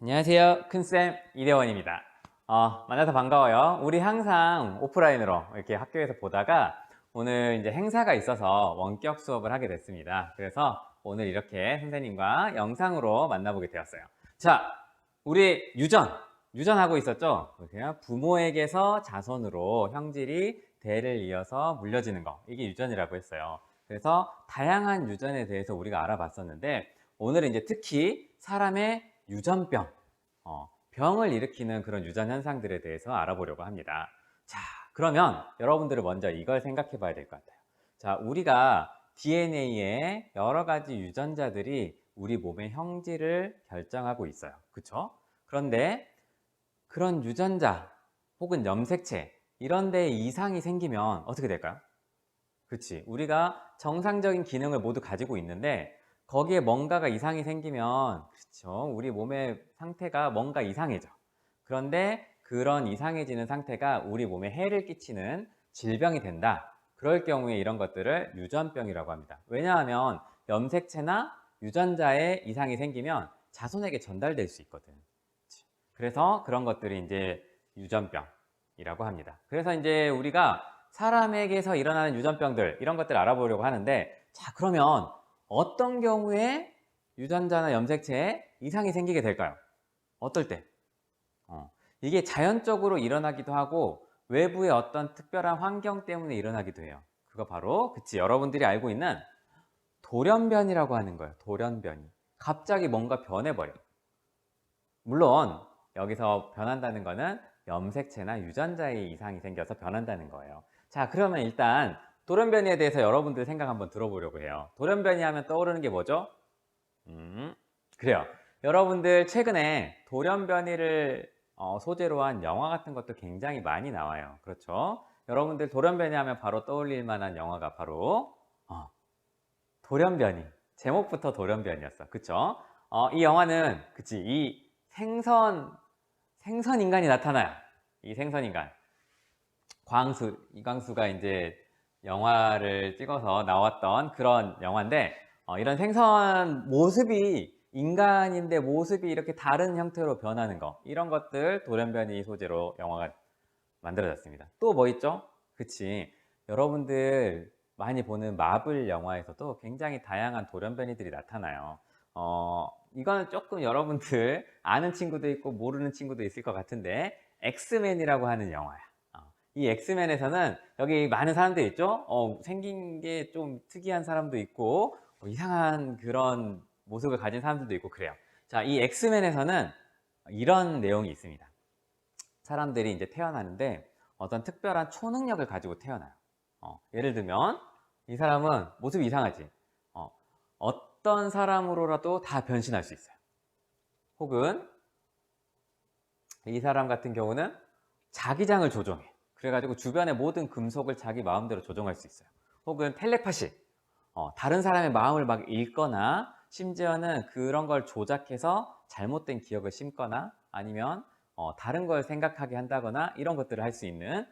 안녕하세요. 큰쌤 이대원입니다. 어, 만나서 반가워요. 우리 항상 오프라인으로 이렇게 학교에서 보다가 오늘 이제 행사가 있어서 원격 수업을 하게 됐습니다. 그래서 오늘 이렇게 선생님과 영상으로 만나보게 되었어요. 자, 우리 유전, 유전하고 있었죠? 그냥 부모에게서 자손으로 형질이 대를 이어서 물려지는 거. 이게 유전이라고 했어요. 그래서 다양한 유전에 대해서 우리가 알아봤었는데 오늘은 이제 특히 사람의 유전병, 어, 병을 일으키는 그런 유전 현상들에 대해서 알아보려고 합니다. 자, 그러면 여러분들은 먼저 이걸 생각해 봐야 될 것 같아요. 자, 우리가 DNA에 여러 가지 유전자들이 우리 몸의 형질을 결정하고 있어요. 그쵸? 그런데 그런 유전자 혹은 염색체 이런 데 이상이 생기면 어떻게 될까요? 그치. 우리가 정상적인 기능을 모두 가지고 있는데 거기에 뭔가가 이상이 생기면 그렇죠. 우리 몸의 상태가 뭔가 이상해져. 그런데 그런 이상해지는 상태가 우리 몸에 해를 끼치는 질병이 된다. 그럴 경우에 이런 것들을 유전병이라고 합니다. 왜냐하면 염색체나 유전자에 이상이 생기면 자손에게 전달될 수 있거든. 그래서 그런 것들이 이제 유전병이라고 합니다. 그래서 이제 우리가 사람에게서 일어나는 유전병들 이런 것들을 알아보려고 하는데 자 그러면 어떤 경우에 유전자나 염색체에 이상이 생기게 될까요? 어떨 때? 어, 이게 자연적으로 일어나기도 하고 외부의 어떤 특별한 환경 때문에 일어나기도 해요. 그거 바로 그치 여러분들이 알고 있는 돌연변이라고 하는 거예요. 돌연변이. 갑자기 뭔가 변해버려. 물론 여기서 변한다는 거는 염색체나 유전자의 이상이 생겨서 변한다는 거예요. 자 그러면 일단 돌연변이에 대해서 여러분들 생각 한번 들어보려고 해요. 돌연변이 하면 떠오르는 게 뭐죠? 음, 그래요. 여러분들 최근에 돌연변이를 어, 소재로 한 영화 같은 것도 굉장히 많이 나와요. 그렇죠? 여러분들 돌연변이 하면 바로 떠올릴 만한 영화가 바로 어, 돌연변이. 제목부터 돌연변이었어. 그쵸? 어, 이 영화는 그치 이 생선 생선 인간이 나타나요. 이 생선 인간. 광수 이광수가 이제 영화를 찍어서 나왔던 그런 영화인데 어, 이런 생선 모습이 인간인데 모습이 이렇게 다른 형태로 변하는 거 이런 것들 돌연변이 소재로 영화가 만들어졌습니다. 또 뭐 있죠? 그치 여러분들 많이 보는 마블 영화에서도 굉장히 다양한 돌연변이들이 나타나요. 어, 이거는 조금 여러분들 아는 친구도 있고 모르는 친구도 있을 것 같은데 엑스맨이라고 하는 영화야. 이 엑스맨에서는 여기 많은 사람들이 있죠? 어, 생긴 게 좀 특이한 사람도 있고 어, 이상한 그런 모습을 가진 사람들도 있고 그래요. 자, 이 엑스맨에서는 이런 내용이 있습니다. 사람들이 이제 태어나는데 어떤 특별한 초능력을 가지고 태어나요. 어, 예를 들면 이 사람은 모습이 이상하지. 어, 어떤 사람으로라도 다 변신할 수 있어요. 혹은 이 사람 같은 경우는 자기장을 조종해. 그래가지고 주변의 모든 금속을 자기 마음대로 조종할 수 있어요. 혹은 텔레파시, 어, 다른 사람의 마음을 막 읽거나 심지어는 그런 걸 조작해서 잘못된 기억을 심거나 아니면 어, 다른 걸 생각하게 한다거나 이런 것들을 할 수 있는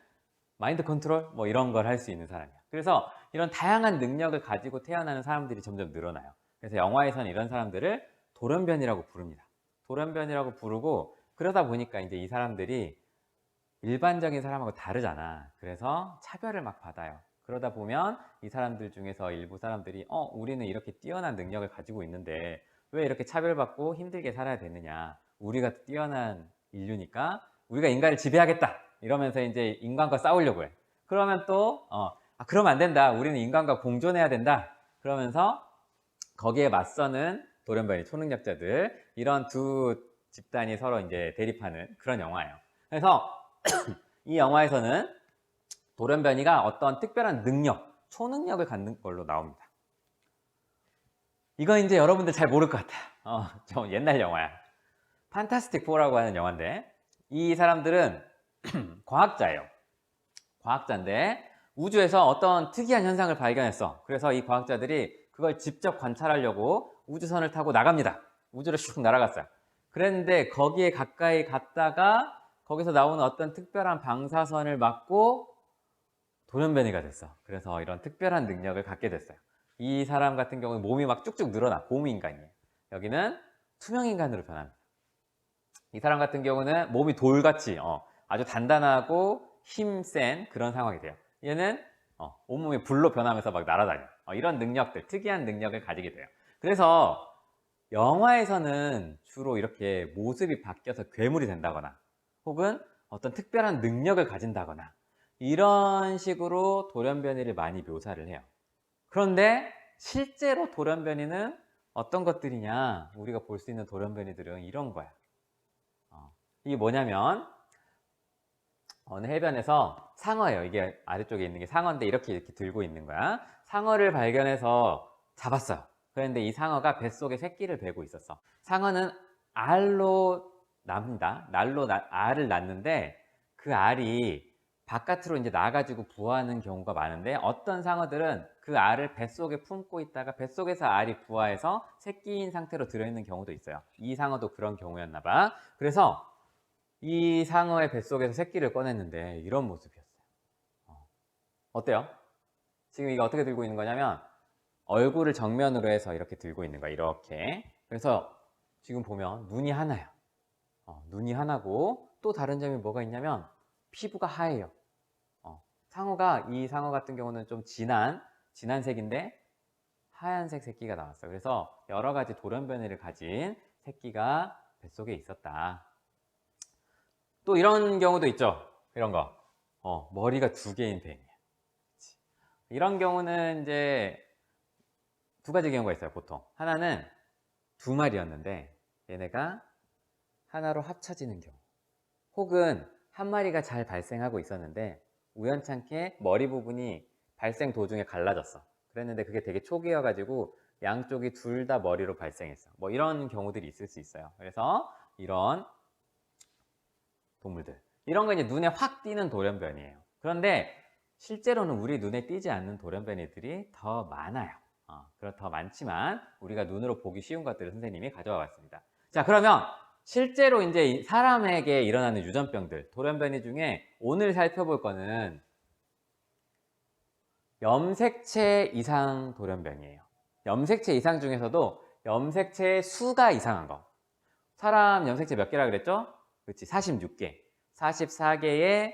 마인드 컨트롤 뭐 이런 걸 할 수 있는 사람이야. 그래서 이런 다양한 능력을 가지고 태어나는 사람들이 점점 늘어나요. 그래서 영화에서는 이런 사람들을 돌연변이라고 부릅니다. 돌연변이라고 부르고 그러다 보니까 이제 이 사람들이 일반적인 사람하고 다르잖아. 그래서 차별을 막 받아요. 그러다 보면 이 사람들 중에서 일부 사람들이 어, 우리는 이렇게 뛰어난 능력을 가지고 있는데 왜 이렇게 차별받고 힘들게 살아야 되느냐. 우리가 뛰어난 인류니까 우리가 인간을 지배하겠다. 이러면서 이제 인간과 싸우려고 해. 그러면 또, 어, 아, 그러면 안 된다. 우리는 인간과 공존해야 된다. 그러면서 거기에 맞서는 돌연변이 초능력자들, 이런 두 집단이 서로 이제 대립하는 그런 영화예요. 그래서 이 영화에서는 돌연변이가 어떤 특별한 능력, 초능력을 갖는 걸로 나옵니다. 이건 이제 여러분들 잘 모를 것 같아. 어, 좀 옛날 영화야. 판타스틱 4라고 하는 영화인데 이 사람들은 과학자예요. 과학자인데 우주에서 어떤 특이한 현상을 발견했어. 그래서 이 과학자들이 그걸 직접 관찰하려고 우주선을 타고 나갑니다. 우주로 슉 날아갔어요. 그랬는데 거기에 가까이 갔다가 거기서 나오는 어떤 특별한 방사선을 맞고 돌연변이가 됐어. 그래서 이런 특별한 능력을 갖게 됐어요. 이 사람 같은 경우는 몸이 막 쭉쭉 늘어나. 곰인간이에요. 여기는 투명인간으로 변합니다. 이 사람 같은 경우는 몸이 돌같이 어, 아주 단단하고 힘센 그런 상황이 돼요. 얘는 어, 온몸이 불로 변하면서 막 날아다녀. 어, 이런 능력들, 특이한 능력을 가지게 돼요. 그래서 영화에서는 주로 이렇게 모습이 바뀌어서 괴물이 된다거나 혹은 어떤 특별한 능력을 가진다거나 이런 식으로 돌연변이를 많이 묘사를 해요. 그런데 실제로 돌연변이는 어떤 것들이냐? 우리가 볼 수 있는 돌연변이들은 이런 거야. 어, 이게 뭐냐면 어느 해변에서 상어예요. 이게 아래쪽에 있는 게 상어인데 이렇게 이렇게 들고 있는 거야. 상어를 발견해서 잡았어요. 그런데 이 상어가 뱃속에 새끼를 베고 있었어. 상어는 알로 납니다. 날로 나- 알을 낳는데 그 알이 바깥으로 이제 나가지고 부화하는 경우가 많은데 어떤 상어들은 그 알을 뱃속에 품고 있다가 뱃속에서 알이 부화해서 새끼인 상태로 들어있는 경우도 있어요. 이 상어도 그런 경우였나 봐. 그래서 이 상어의 뱃속에서 새끼를 꺼냈는데 이런 모습이었어요. 어. 어때요? 지금 이거 어떻게 들고 있는 거냐면 얼굴을 정면으로 해서 이렇게 들고 있는 거야. 이렇게. 그래서 지금 보면 눈이 하나야. 어, 눈이 하나고 또 다른 점이 뭐가 있냐면 피부가 하얘요. 어, 상어가 이 상어 같은 경우는 좀 진한 진한 색인데 하얀색 새끼가 나왔어요. 그래서 여러 가지 돌연변이를 가진 새끼가 뱃속에 있었다. 또 이런 경우도 있죠. 이런 거. 어, 머리가 두 개인 뱀이야. 이런 경우는 이제 두 가지 경우가 있어요, 보통. 하나는 두 마리였는데 얘네가 하나로 합쳐지는 경우. 혹은 한 마리가 잘 발생하고 있었는데 우연찮게 머리 부분이 발생 도중에 갈라졌어. 그랬는데 그게 되게 초기여가지고 양쪽이 둘 다 머리로 발생했어. 뭐 이런 경우들이 있을 수 있어요. 그래서 이런 동물들. 이런 거 이제 눈에 확 띄는 돌연변이에요. 그런데 실제로는 우리 눈에 띄지 않는 돌연변이들이 더 많아요. 어, 그렇 더 많지만 우리가 눈으로 보기 쉬운 것들을 선생님이 가져와 봤습니다. 자, 그러면 실제로 이제 이 사람에게 일어나는 유전병들, 돌연변이 중에 오늘 살펴볼 거는 염색체 이상 돌연변이에요. 염색체 이상 중에서도 염색체의 수가 이상한 거. 사람 염색체 몇 개라 그랬죠? 그렇지, 46개. 44개의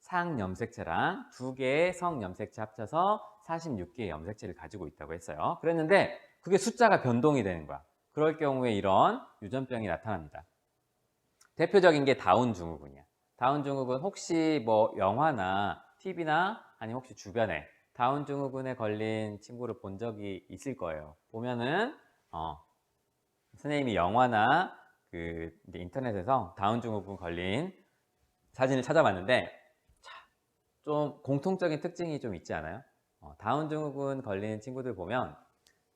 상염색체랑 2개의 성염색체 합쳐서 46개의 염색체를 가지고 있다고 했어요. 그랬는데 그게 숫자가 변동이 되는 거야. 그럴 경우에 이런 유전병이 나타납니다. 대표적인 게 다운 증후군이야. 다운 증후군 혹시 뭐 영화나 TV나 아니면 혹시 주변에 다운 증후군에 걸린 친구를 본 적이 있을 거예요. 보면은 어, 선생님이 영화나 그 인터넷에서 다운 증후군 걸린 사진을 찾아봤는데 자, 좀 공통적인 특징이 좀 있지 않아요? 어, 다운 증후군 걸린 친구들 보면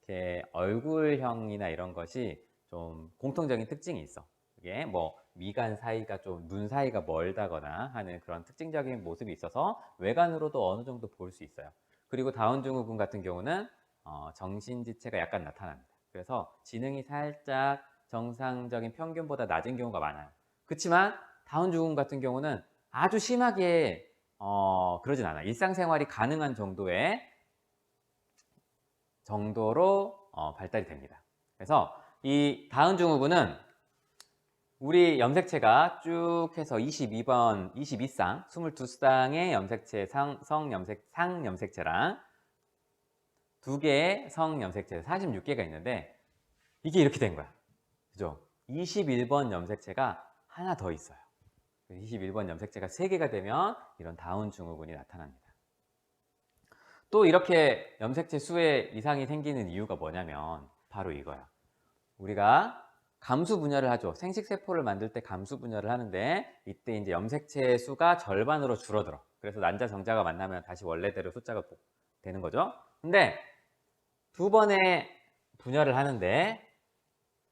이렇게 얼굴형이나 이런 것이 좀 공통적인 특징이 있어. 이게 뭐 미간 사이가 좀 눈 사이가 멀다거나 하는 그런 특징적인 모습이 있어서 외관으로도 어느 정도 볼 수 있어요. 그리고 다운 증후군 같은 경우는 어, 정신지체가 약간 나타납니다. 그래서 지능이 살짝 정상적인 평균보다 낮은 경우가 많아요. 그렇지만 다운 증후군 같은 경우는 아주 심하게 어, 그러진 않아요. 일상생활이 가능한 정도의 정도로 어, 발달이 됩니다. 그래서 이 다운 증후군은 우리 염색체가 쭉 해서 22번, 22쌍, 22쌍의 염색체, 상, 성염색, 상염색체랑 두 개의 성염색체, 46개가 있는데 이게 이렇게 된 거야. 그죠? 21번 염색체가 하나 더 있어요. 21번 염색체가 3개가 되면 이런 다운 증후군이 나타납니다. 또 이렇게 염색체 수에 이상이 생기는 이유가 뭐냐면 바로 이거야. 우리가 감수 분열을 하죠. 생식세포를 만들 때 감수 분열을 하는데 이때 이제 염색체 수가 절반으로 줄어들어. 그래서 난자 정자가 만나면 다시 원래대로 숫자가 되는 거죠. 근데 두 번의 분열을 하는데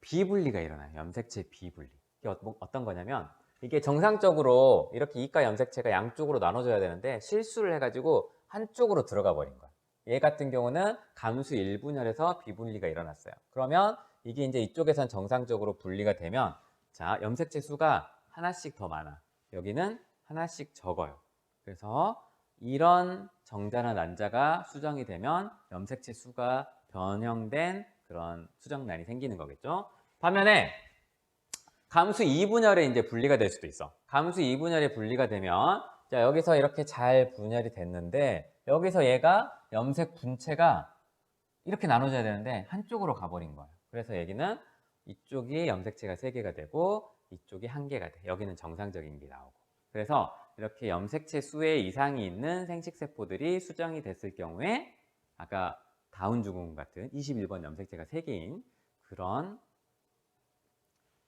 비분리가 일어나요. 염색체 비분리. 이게 어- 뭐- 어떤 거냐면 이게 정상적으로 이렇게 이가 염색체가 양쪽으로 나눠져야 되는데 실수를 해가지고 한쪽으로 들어가 버린 거야. 얘 같은 경우는 감수 1분열에서 비분리가 일어났어요. 그러면 이게 이제 이쪽에선 정상적으로 분리가 되면 자 염색체 수가 하나씩 더 많아. 여기는 하나씩 적어요. 그래서 이런 정자나 난자가 수정이 되면 염색체 수가 변형된 그런 수정란이 생기는 거겠죠. 반면에 감수 2분열에 이제 분리가 될 수도 있어. 감수 2분열에 분리가 되면 자, 여기서 이렇게 잘 분열이 됐는데 여기서 얘가 염색 분체가 이렇게 나눠져야 되는데 한쪽으로 가버린 거예요. 그래서 얘기는 이쪽이 염색체가 3개가 되고 이쪽이 1개가 돼. 여기는 정상적인 게 나오고. 그래서 이렇게 염색체 수의 이상이 있는 생식세포들이 수정이 됐을 경우에 아까 다운 증후군 같은 21번 염색체가 3개인 그런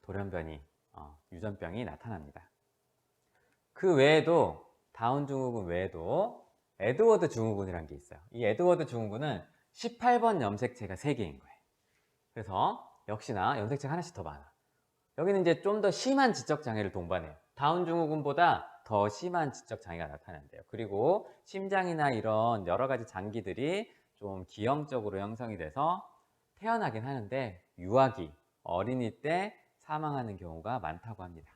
돌연변이, 어, 유전병이 나타납니다. 그 외에도 다운 증후군 외에도 에드워드 증후군이라는 게 있어요. 이 에드워드 증후군은 18번 염색체가 3개인 거예요. 그래서 역시나 염색체가 하나씩 더 많아. 여기는 이제 좀 더 심한 지적 장애를 동반해요. 다운 증후군보다 더 심한 지적 장애가 나타난대요. 그리고 심장이나 이런 여러 가지 장기들이 좀 기형적으로 형성이 돼서 태어나긴 하는데 유아기, 어린이 때 사망하는 경우가 많다고 합니다.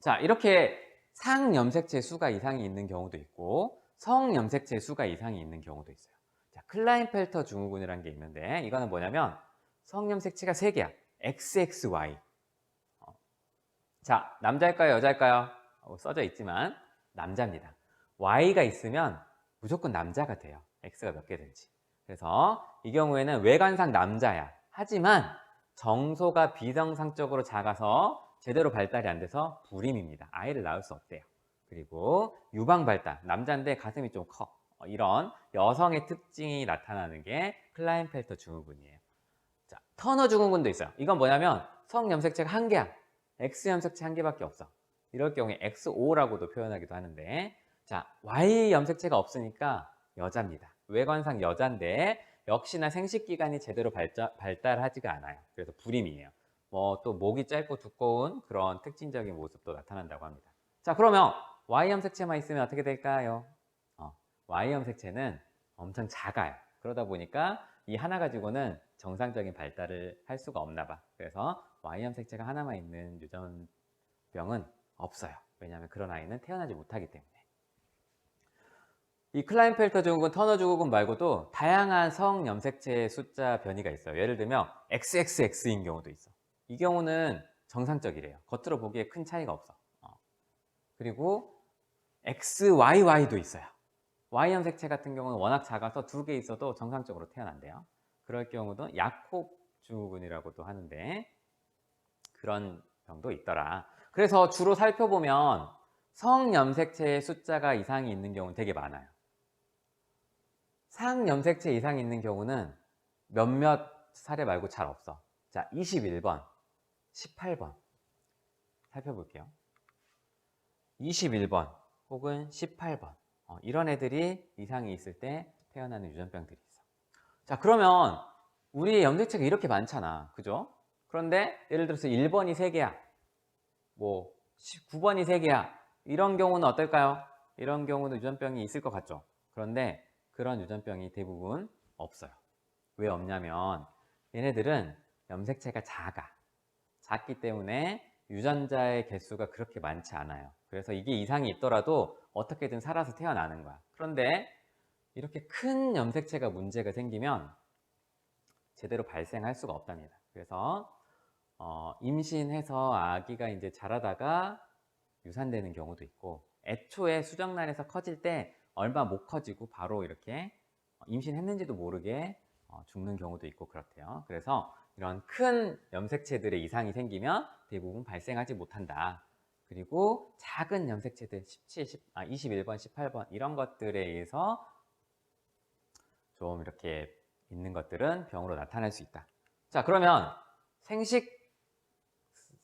자, 이렇게 상염색체 수가 이상이 있는 경우도 있고 성염색체 수가 이상이 있는 경우도 있어요. 자, 클라인펠터 증후군이라는 게 있는데 이거는 뭐냐면 성염색체가 3개야. XXY. 어. 자, 남자일까요? 여자일까요? 어, 써져 있지만 남자입니다. Y가 있으면 무조건 남자가 돼요. X가 몇 개든지. 그래서 이 경우에는 외관상 남자야. 하지만 정소가 비정상적으로 작아서 제대로 발달이 안 돼서 불임입니다. 아이를 낳을 수 없대요. 그리고 유방 발달, 남자인데 가슴이 좀 커. 어, 이런 여성의 특징이 나타나는 게 클라인펠터 증후군이에요. 자, 터너 증후군도 있어요. 이건 뭐냐면 성염색체가 한 개야. X염색체 한 개밖에 없어. 이럴 경우에 XO라고도 표현하기도 하는데 자, Y 염색체가 없으니까 여자입니다. 외관상 여잔데 역시나 생식기관이 제대로 발달하지가 않아요. 그래서 불임이에요. 뭐 또 목이 짧고 두꺼운 그런 특징적인 모습도 나타난다고 합니다. 자, 그러면 Y 염색체만 있으면 어떻게 될까요? 어, Y 염색체는 엄청 작아요. 그러다 보니까 이 하나 가지고는 정상적인 발달을 할 수가 없나 봐. 그래서 Y 염색체가 하나만 있는 유전병은 없어요. 왜냐하면 그런 아이는 태어나지 못하기 때문에. 이 클라인펠터 증후군, 터너 증후군 말고도 다양한 성 염색체 숫자 변이가 있어요. 예를 들면 XXX인 경우도 있어. 이 경우는 정상적이래요. 겉으로 보기에 큰 차이가 없어. 어. 그리고 XYY도 있어요. Y 염색체 같은 경우는 워낙 작아서 두 개 있어도 정상적으로 태어난대요. 그럴 경우도 야콥 증후군이라고도 하는데 그런 병도 있더라. 그래서 주로 살펴보면 성염색체의 숫자가 이상이 있는 경우는 되게 많아요. 상염색체 이상이 있는 경우는 몇몇 사례 말고 잘 없어. 자, 21번, 18번 살펴볼게요. 21번 혹은 18번 어, 이런 애들이 이상이 있을 때 태어나는 유전병들이 있어. 자, 그러면 우리의 염색체가 이렇게 많잖아. 그죠? 그런데 예를 들어서 1번이 3개야. 뭐 9번이 3개야. 이런 경우는 어떨까요? 이런 경우는 유전병이 있을 것 같죠. 그런데 그런 유전병이 대부분 없어요. 왜 없냐면 얘네들은 염색체가 작아. 작기 때문에 유전자의 개수가 그렇게 많지 않아요. 그래서 이게 이상이 있더라도 어떻게든 살아서 태어나는 거야. 그런데 이렇게 큰 염색체가 문제가 생기면 제대로 발생할 수가 없답니다. 그래서 어, 임신해서 아기가 이제 자라다가 유산되는 경우도 있고 애초에 수정란에서 커질 때 얼마 못 커지고 바로 이렇게 임신했는지도 모르게 어, 죽는 경우도 있고 그렇대요. 그래서 이런 큰 염색체들의 이상이 생기면 대부분 발생하지 못한다. 그리고 작은 염색체들 17, 10, 아, 21번, 18번 이런 것들에 의해서 좀 이렇게 있는 것들은 병으로 나타날 수 있다. 자 그러면 생식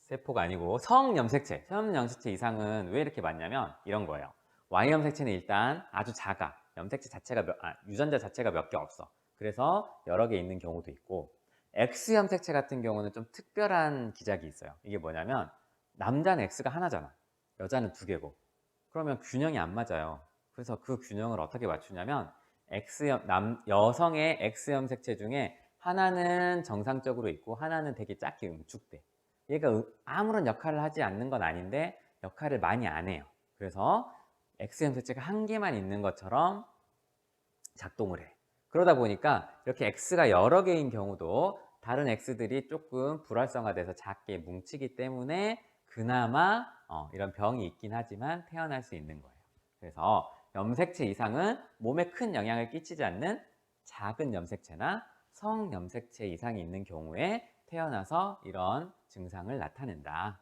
세포가 아니고 성염색체, 성염색체 이상은 왜 이렇게 많냐면 이런 거예요. Y염색체는 일단 아주 작아. 염색체 자체가 몇, 아, 유전자 자체가 몇 개 없어. 그래서 여러 개 있는 경우도 있고 X염색체 같은 경우는 좀 특별한 기작이 있어요. 이게 뭐냐면 남자는 X가 하나잖아. 여자는 두 개고. 그러면 균형이 안 맞아요. 그래서 그 균형을 어떻게 맞추냐면 X염, 남, 여성의 X염 색체 중에 하나는 정상적으로 있고 하나는 되게 작게 응축돼. 얘가 아무런 역할을 하지 않는 건 아닌데 역할을 많이 안 해요. 그래서 X염 색체가 한 개만 있는 것처럼 작동을 해. 그러다 보니까 이렇게 X가 여러 개인 경우도 다른 X들이 조금 불활성화돼서 작게 뭉치기 때문에 그나마 어, 이런 병이 있긴 하지만 태어날 수 있는 거예요. 그래서 염색체 이상은 몸에 큰 영향을 끼치지 않는 작은 염색체나 성염색체 이상이 있는 경우에 태어나서 이런 증상을 나타낸다.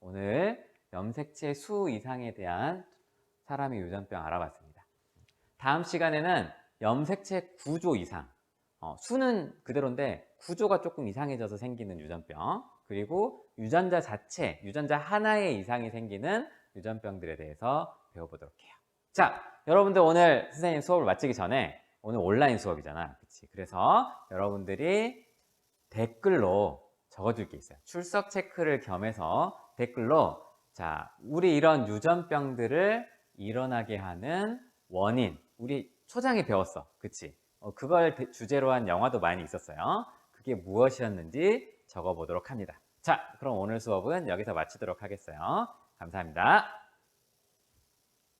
오늘 염색체 수 이상에 대한 사람의 유전병 알아봤습니다. 다음 시간에는 염색체 구조 이상. 어, 수는 그대로인데 구조가 조금 이상해져서 생기는 유전병. 그리고 유전자 자체, 유전자 하나의 이상이 생기는 유전병들에 대해서 배워보도록 해요. 자, 여러분들 오늘 선생님 수업을 마치기 전에 오늘 온라인 수업이잖아. 그치? 그래서 여러분들이 댓글로 적어줄 게 있어요. 출석 체크를 겸해서 댓글로 자, 우리 이런 유전병들을 일어나게 하는 원인, 우리 초장에 배웠어. 그치? 어, 그걸 대- 주제로 한 영화도 많이 있었어요. 그게 무엇이었는지 적어보도록 합니다. 자, 그럼 오늘 수업은 여기서 마치도록 하겠어요. 감사합니다.